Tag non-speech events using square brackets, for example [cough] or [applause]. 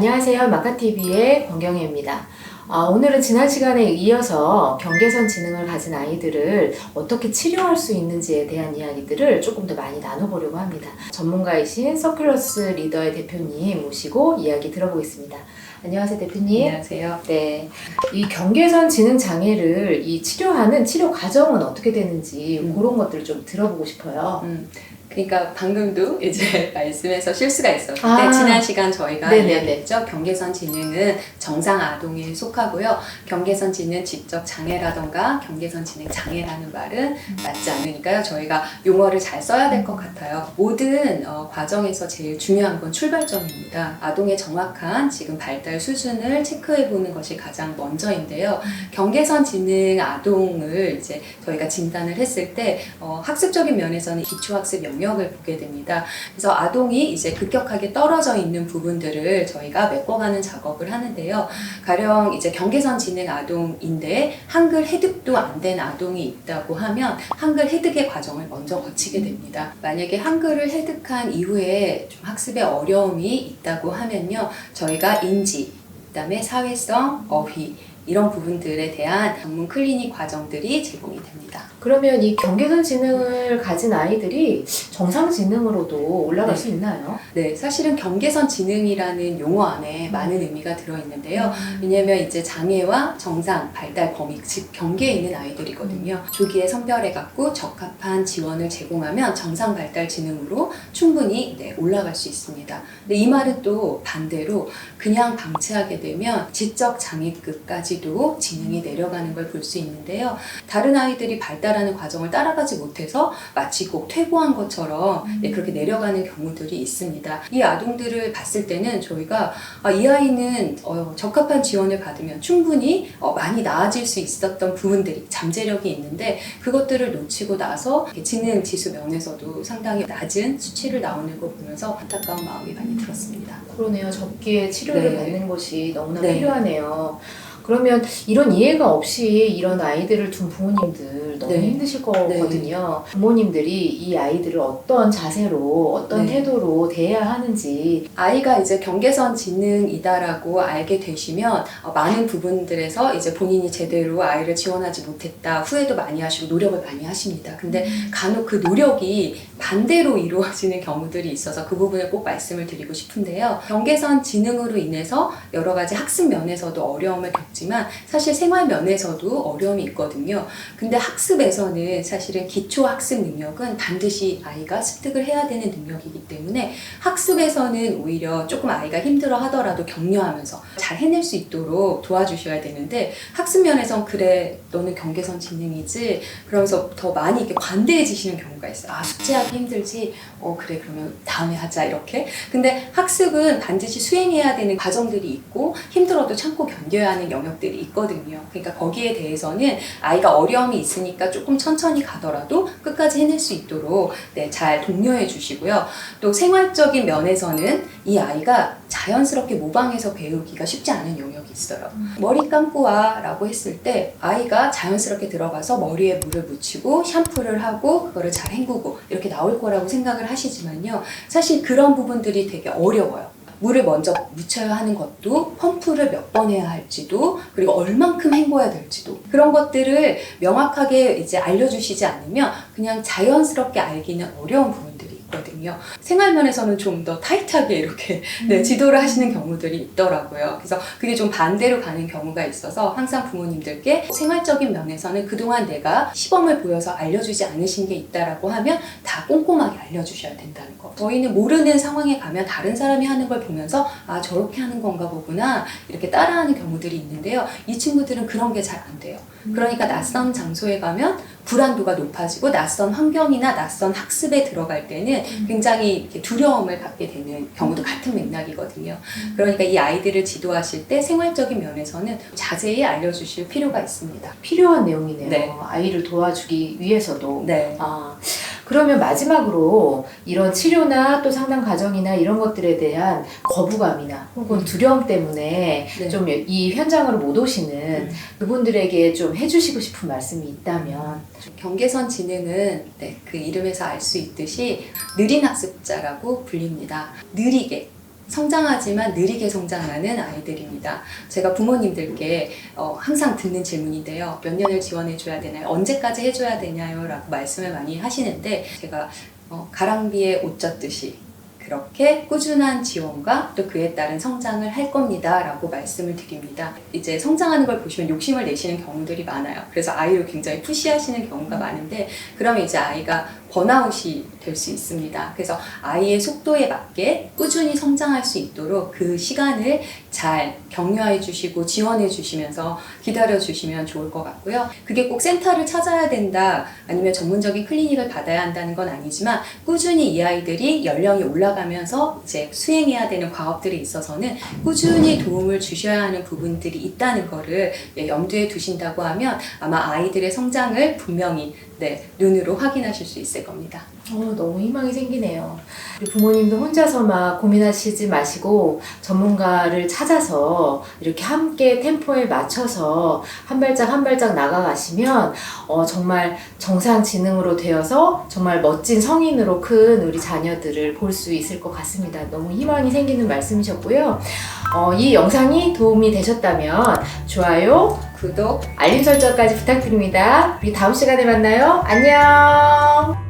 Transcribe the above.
안녕하세요. 마카TV의 권경혜입니다. 아, 오늘은 지난 시간에 이어서 경계선 지능을 가진 아이들을 어떻게 치료할 수 있는지에 대한 이야기들을 조금 더 많이 나눠보려고 합니다. 전문가이신 서큘러스 리더의 대표님 모시고 이야기 들어보겠습니다. 안녕하세요, 대표님. 안녕하세요. 네. 이 경계선 지능 장애를 이 치료하는 치료 과정은 어떻게 되는지 음. 그런 것들을 좀 들어보고 싶어요. 음, 그러니까 방금도 이제 [laughs] 말씀에서 실수가 있었는데 아. 지난 시간 저희가 네네네. 이야기했죠. 경계선 지능은 정상 아동에 속하고요. 경계선 지능 지적 장애라던가 경계선 지능 장애라는 말은 맞지 않으니까요. 저희가 용어를 잘 써야 될 것 같아요. 모든 어, 과정에서 제일 중요한 건 출발점입니다. 아동의 정확한 지금 발달 수준을 체크해 보는 것이 가장 먼저인데요. 경계선 지능 아동을 이제 저희가 진단을 했을 때 어, 학습적인 면에서는 기초학습 영 역을 보게 됩니다. 그래서 아동이 이제 급격하게 떨어져 있는 부분들을 저희가 메꿔가는 작업을 하는데요. 가령 이제 경계선 지능 아동인데 한글 해득도 안 된 아동이 있다고 하면 한글 해득의 과정을 먼저 거치게 됩니다. 만약에 한글을 해득한 이후에 좀 학습에 어려움이 있다고 하면요. 저희가 인지, 그 다음에 사회성, 어휘 이런 부분들에 대한 전문 클리닉 과정들이 제공이 됩니다. 그러면 이 경계선 지능을 가진 아이들이 정상 지능으로도 올라갈 네. 수 있나요? 네, 사실은 경계선 지능이라는 용어 안에 많은 의미가 들어 있는데요. 음. 왜냐하면 이제 장애와 정상 발달 범위 즉 경계에 있는 아이들이거든요. 조기에 선별해 갖고 적합한 지원을 제공하면 정상 발달 지능으로 충분히 네, 올라갈 수 있습니다. 근데 이 말은 또 반대로 그냥 방치하게 되면 지적 장애급까지 도 지능이 내려가는 걸 볼 수 있는데요. 다른 아이들이 발달하는 과정을 따라가지 못해서 마치 꼭 퇴보한 것처럼 네, 그렇게 내려가는 경우들이 있습니다. 이 아동들을 봤을 때는 저희가 아, 이 아이는 어, 적합한 지원을 받으면 충분히 어, 많이 나아질 수 있었던 부분들이 잠재력이 있는데 그것들을 놓치고 나서 지능 지수 면에서도 상당히 낮은 수치를 나오는 거 보면서 안타까운 마음이 많이 들었습니다. 그러네요. 적기에 치료를 네. 받는 것이 너무나 네. 필요하네요. 그러면 이런 이해가 없이 이런 아이들을 둔 부모님들 너무 네. 힘드실 거거든요. 부모님들이 이 아이들을 어떤 자세로, 어떤 네. 태도로 대해야 하는지 아이가 이제 경계선 지능이다라고 알게 되시면 어, 많은 부분들에서 이제 본인이 제대로 아이를 지원하지 못했다 후회도 많이 하시고 노력을 많이 하십니다. 근데 간혹 그 노력이 반대로 이루어지는 경우들이 있어서 그 부분을 꼭 말씀을 드리고 싶은데요. 경계선 지능으로 인해서 여러 가지 학습 면에서도 어려움을 겪지만 사실 생활 면에서도 어려움이 있거든요. 근데 학습에서는 사실은 기초 학습 능력은 반드시 아이가 습득을 해야 되는 능력이기 때문에 학습에서는 오히려 조금 아이가 힘들어 하더라도 격려하면서 잘 해낼 수 있도록 도와주셔야 되는데 학습 면에선 그래 너는 경계선 지능이지 그러면서 더 많이 이렇게 관대해지시는 경우가 있어요. 아 숙제하기 힘들지. 어 그래 그러면 다음에 하자 이렇게. 근데 학습은 반드시 수행해야 되는 과정들이 있고 힘들어도 참고 견뎌야 하는 영역들이 있거든요. 그러니까 거기에 대해서는 아이가 어려움이 있으니까 조금 천천히 가더라도 끝까지 해낼 수 있도록 네, 잘 독려해 주시고요. 또 생활적인 면에서는 이 아이가 자연스럽게 모방해서 배우기가 쉽지 않은 영역이 있어요. 머리 감고 와 라고 했을 때 아이가 자연스럽게 들어가서 머리에 물을 묻히고 샴푸를 하고 그거를 잘 헹구고 이렇게 나올 거라고 생각을 하시지만요. 사실 그런 부분들이 되게 어려워요. 물을 먼저 묻혀야 하는 것도 펌프를 몇 번 해야 할지도 그리고 얼만큼 헹궈야 될지도. 그런 것들을 명확하게 이제 알려주시지 않으면 그냥 자연스럽게 알기는 어려운 부분들이 있거든요. 생활 면에서는 좀 더 타이트하게 이렇게 [laughs] 네, 지도를 하시는 경우들이 있더라고요. 그래서 그게 좀 반대로 가는 경우가 있어서 항상 부모님들께 생활적인 면에서는 그동안 내가 시범을 보여서 알려주지 않으신 게 있다라고 하면 다 꼼꼼하게 알려주셔야 된다는 거. 저희는 모르는 상황에 가면 다른 사람이 하는 걸 보면서 아 저렇게 하는 건가 보구나 이렇게 따라하는 경우들이 있는데요. 이 친구들은 그런 게 잘 안 돼요. 그러니까 낯선 장소에 가면 불안도가 높아지고 낯선 환경이나 낯선 학습에 들어갈 때는 굉장히 이렇게 두려움을 갖게 되는 경우도 같은 맥락이거든요. 그러니까 이 아이들을 지도하실 때 생활적인 면에서는 자세히 알려주실 필요가 있습니다. 필요한 내용이네요. 네. 아이를 도와주기 위해서도. 네. 아, 그러면 마지막으로 이런 치료나 또 상담 과정이나 이런 것들에 대한 거부감이나 혹은 두려움 때문에 네. 좀이 현장으로 못 오시는 음. 그분들에게 좀 해주시고 싶은 말씀이 있다면 경계선 지능은 네, 그 이름에서 알 수 있듯이 느린 학습자라고 불립니다. 느리게 성장하지만 느리게 성장하는 아이들입니다. 제가 부모님들께 어, 항상 듣는 질문인데요. 몇 년을 지원해줘야 되나요? 언제까지 해줘야 되냐요? 라고 말씀을 많이 하시는데 제가 어, 가랑비에 옷 젖듯이 그렇게 꾸준한 지원과 또 그에 따른 성장을 할 겁니다. 라고 말씀을 드립니다. 이제 성장하는 걸 보시면 욕심을 내시는 경우들이 많아요. 그래서 아이를 굉장히 푸시하시는 경우가 많은데 그러면 이제 아이가 번아웃이 될 수 있습니다. 그래서 아이의 속도에 맞게 꾸준히 성장할 수 있도록 그 시간을 잘 격려해 주시고 지원해 주시면서 기다려 주시면 좋을 것 같고요. 그게 꼭 센터를 찾아야 된다 아니면 전문적인 클리닉을 받아야 한다는 건 아니지만 꾸준히 이 아이들이 연령이 올라가면서 이제 수행해야 되는 과업들이 있어서는 꾸준히 도움을 주셔야 하는 부분들이 있다는 거를 예, 염두에 두신다고 하면 아마 아이들의 성장을 분명히 네, 눈으로 확인하실 수 있을 겁니다. 어, 너무 희망이 생기네요. 부모님도 혼자서만 고민하시지 마시고 전문가를 찾아서 이렇게 함께 템포에 맞춰서 한 발짝 한 발짝 나가가시면 어, 정말 정상 지능으로 되어서 정말 멋진 성인으로 큰 우리 자녀들을 볼 수 있을 것 같습니다. 너무 희망이 생기는 말씀이셨고요. 어, 이 영상이 도움이 되셨다면 좋아요, 구독 알림 설정까지 부탁드립니다. 우리 다음 시간에 만나요. 안녕!